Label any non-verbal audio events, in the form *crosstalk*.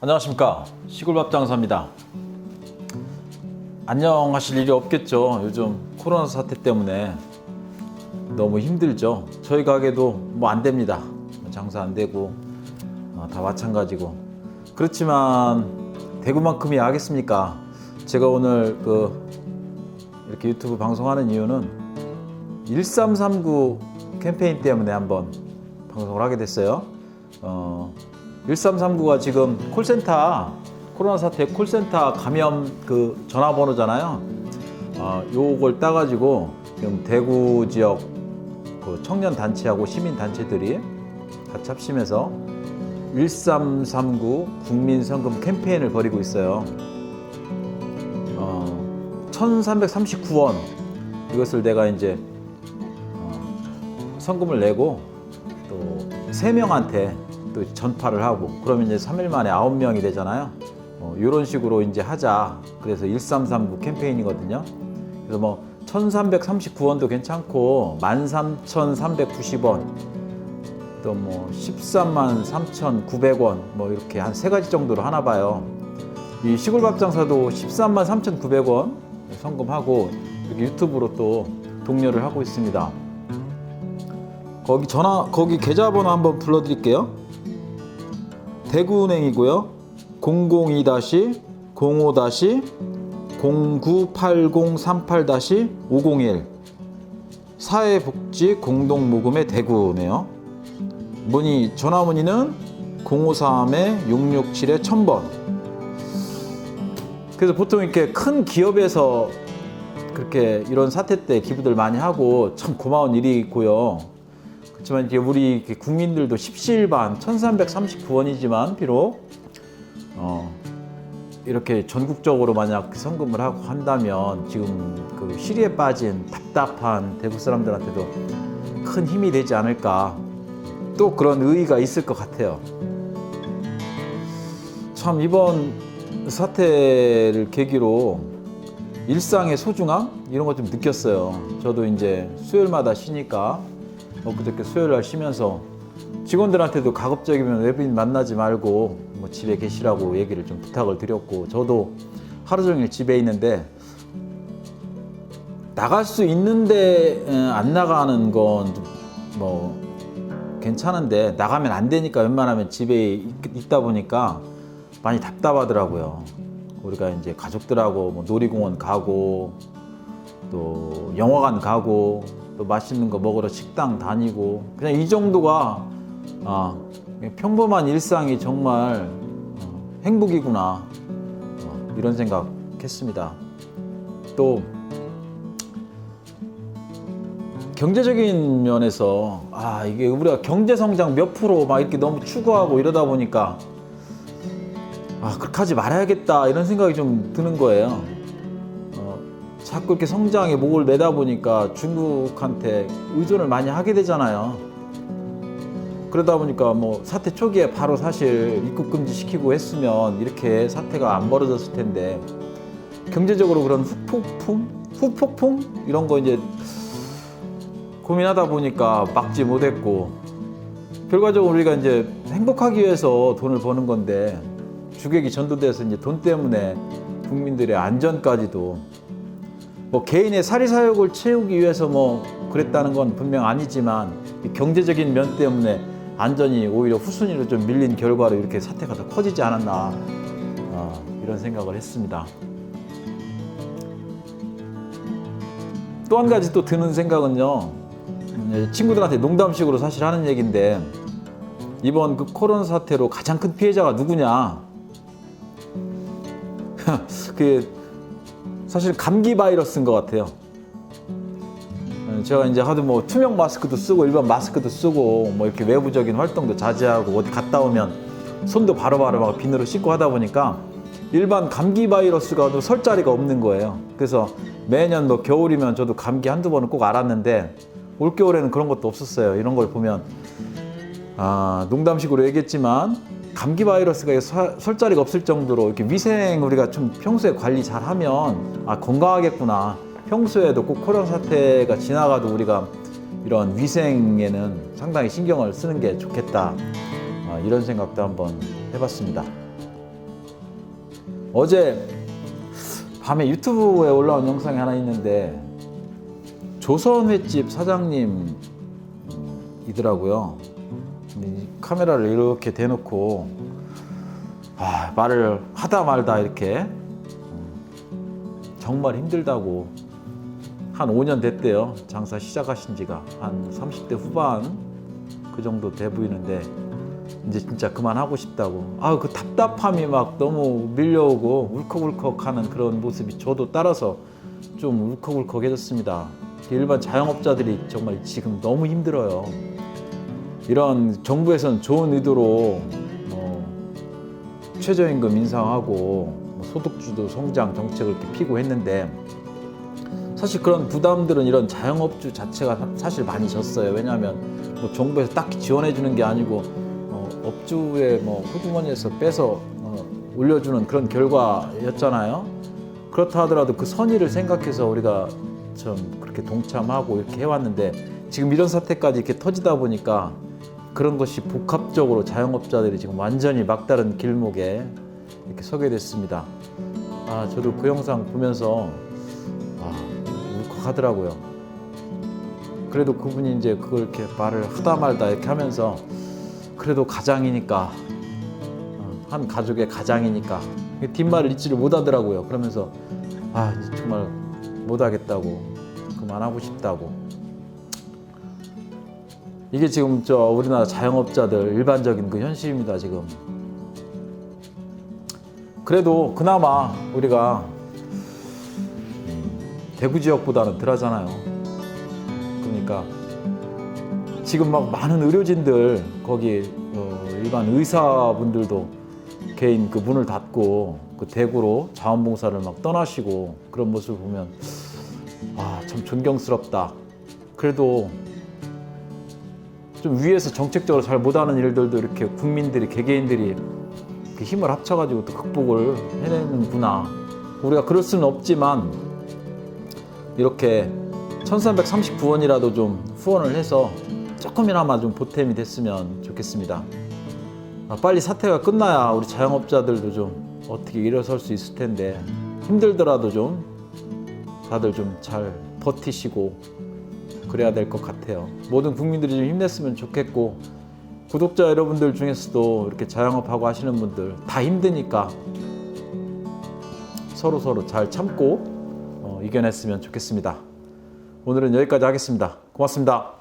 안녕하십니까 시골밥 장사입니다. 안녕하실 일이 없겠죠. 요즘 코로나 사태 때문에 너무 힘들죠. 저희 가게도 뭐 안 됩니다. 장사 안 되고 어, 다 마찬가지고 그렇지만 대구만큼이 하겠습니까? 제가 오늘 그 이렇게 유튜브 방송하는 이유는 1339 캠페인 때문에 한번 방송을 하게 됐어요. 어, 1339가 지금 콜센터 코로나 사태 콜센터 감염 그 전화번호잖아요. 어, 요걸 따가지고 지금 대구 지역 그 청년 단체하고 시민 단체들이 같이 합심해서 1339 국민 성금 캠페인을 벌이고 있어요. 어, 1,339원 이것을 내가 이제 어, 성금을 내고 또세 명한테 또 전파를 하고 그러면 이제 3일 만에 9명이 되잖아요. 어, 이런 식으로 이제 하자. 그래서 1339 캠페인이거든요. 그래서 뭐 1339원도 괜찮고 13,390원 또 뭐 13만 3,900원 뭐 이렇게 한 세 가지 정도로 하나 봐요. 이 시골밥 장사도 13만 3,900원 성금하고 이렇게 유튜브로 또 독려를 하고 있습니다. 거기 전화 거기 계좌번호 한번 불러드릴게요. 대구은행이고요. 002-05-098038-501 사회복지 공동모금의 대구네요. 문의 전화 문의는 053-667에 1000번. 그래서 보통 이렇게 큰 기업에서 그렇게 이런 사태 때 기부들 많이 하고 참 고마운 일이고요. 그렇지만 이제 우리 국민들도 십시일반 1339원이지만 비록 어, 이렇게 전국적으로 만약 성금을 하고 한다면 지금 그 시리에 빠진 답답한 대구 사람들한테도 큰 힘이 되지 않을까 또 그런 의의가 있을 것 같아요. 참 이번 사태를 계기로 일상의 소중함 이런 거좀 느꼈어요. 저도 이제 수요일마다 쉬니까 엊그저께 수요일 날 쉬면서 직원들한테도 가급적이면 외부인 만나지 말고 뭐 집에 계시라고 얘기를 좀 부탁을 드렸고 저도 하루 종일 집에 있는데 나갈 수 있는데 에, 안 나가는 건 뭐 괜찮은데 나가면 안 되니까 웬만하면 집에 있- 있다 보니까 많이 답답하더라고요. 우리가 이제 가족들하고 뭐 놀이공원 가고 또 영화관 가고 또 맛있는 거 먹으러 식당 다니고 그냥 이 정도가 아, 평범한 일상이 정말 어, 행복이구나 어, 이런 생각했습니다. 또 경제적인 면에서 아 이게 우리가 경제 성장 몇 프로 막 이렇게 너무 추구하고 이러다 보니까 아 그렇게 하지 말아야겠다 이런 생각이 좀 드는 거예요. 어, 자꾸 이렇게 성장에 목을 매다 보니까 중국한테 의존을 많이 하게 되잖아요. 그러다 보니까 뭐 사태 초기에 바로 사실 입국 금지 시키고 했으면 이렇게 사태가 안 벌어졌을 텐데 경제적으로 그런 후폭풍, 후폭풍 이런 거 이제 고민하다 보니까 막지 못했고 결과적으로 우리가 이제 행복하기 위해서 돈을 버는 건데 주객이 전도돼서 이제 돈 때문에 국민들의 안전까지도 뭐 개인의 사리사욕을 채우기 위해서 뭐 그랬다는 건 분명 아니지만 이 경제적인 면 때문에 안전이 오히려 후순위로 좀 밀린 결과로 이렇게 사태가 더 커지지 않았나 어, 이런 생각을 했습니다. 또 한 가지 또 드는 생각은요. 음, 친구들한테 농담식으로 사실 하는 얘기인데 이번 그 코로나 사태로 가장 큰 피해자가 누구냐? *laughs* 그 사실 감기 바이러스인 것 같아요. 어, 제가 이제 하도 뭐 투명 마스크도 쓰고 일반 마스크도 쓰고 뭐 이렇게 외부적인 활동도 자제하고 어디 갔다 오면 손도 바로바로 막 비누로 씻고 하다 보니까 일반 감기 바이러스가 또설 자리가 없는 거예요. 그래서 매년 뭐 겨울이면 저도 감기 한두 번은 꼭 알았는데 올 겨울에는 그런 것도 없었어요. 이런 걸 보면 아, 농담식으로 얘기했지만 감기 바이러스가 서- 설 자리가 없을 정도로 이렇게 위생 우리가 좀 평소에 관리 잘 하면 아, 건강하겠구나. 평소에도 꼭 코로나 사태가 지나가도 우리가 이런 위생에는 상당히 신경을 쓰는 게 좋겠다. 아, 이런 생각도 한번 해봤습니다. 어제 밤에 유튜브에 올라온 영상이 하나 있는데 조선 횟집 사장님이더라고요. 카메라를 이렇게 대놓고 아, 말을 하다 말다 이렇게 음, 정말 힘들다고 한 5년 됐대요. 장사 시작하신 지가 한 30대 후반 그 정도 돼 보이는데 이제 진짜 그만하고 싶다고. 아, 그 답답함이 막 너무 밀려오고 울컥울컥 하는 그런 모습이 저도 따라서 좀 울컥울컥해졌습니다. 일반 자영업자들이 정말 지금 너무 힘들어요. 이런 정부에서는 좋은 의도로 뭐 최저임금 인상하고 뭐 소득주도 성장 정책을 이렇게 피고 했는데 사실 그런 부담들은 이런 자영업주 자체가 사- 사실 많이 졌어요. 왜냐하면 뭐 정부에서 딱히 지원해 주는 게 아니고 어, 업주의 뭐 호주머니에서 빼서 어, 올려주는 그런 결과였잖아요. 그렇다 하더라도 그 선의를 생각해서 우리가 좀 그렇게 동참하고 이렇게 해왔는데 지금 이런 사태까지 이렇게 터지다 보니까 그런 것이 복합적으로 자영업자들이 지금 완전히 막다른 길목에 이렇게 서게 됐습니다. 아 저도 그 영상 보면서 아, 울컥하더라고요. 그래도 그분이 이제 그걸 이렇게 말을 하다 말다 이렇게 하면서 그래도 가장이니까 어, 한 가족의 가장이니까 뒷말을 잊지를 못하더라고요. 그러면서 아 정말 못하겠다고 그만하고 싶다고 이게 지금 저 우리나라 자영업자들 일반적인 그 현실입니다 지금. 그래도 그나마 우리가 대구 지역보다는 덜하잖아요. 그러니까 지금 막 많은 의료진들 거기 어, 일반 의사분들도 개인 그 문을 닫고 그 대구로 자원봉사를 막 떠나시고 그런 모습을 보면 아 참 존경스럽다. 그래도 좀 위에서 정책적으로 잘 못하는 일들도 이렇게 국민들이 개개인들이 이렇게 힘을 합쳐가지고 또 극복을 해내는구나. 우리가 그럴 수는 없지만 이렇게 1339원이라도 좀 후원을 해서 조금이나마 좀 보탬이 됐으면 좋겠습니다. 아, 빨리 사태가 끝나야 우리 자영업자들도 좀 어떻게 일어설 수 있을 텐데 힘들더라도 좀 다들 좀 잘 버티시고 그래야 될 것 같아요. 모든 국민들이 좀 힘냈으면 좋겠고 구독자 여러분들 중에서도 이렇게 자영업하고 하시는 분들 다 힘드니까 서로 서로 잘 참고 어, 이겨냈으면 좋겠습니다. 오늘은 여기까지 하겠습니다. 고맙습니다.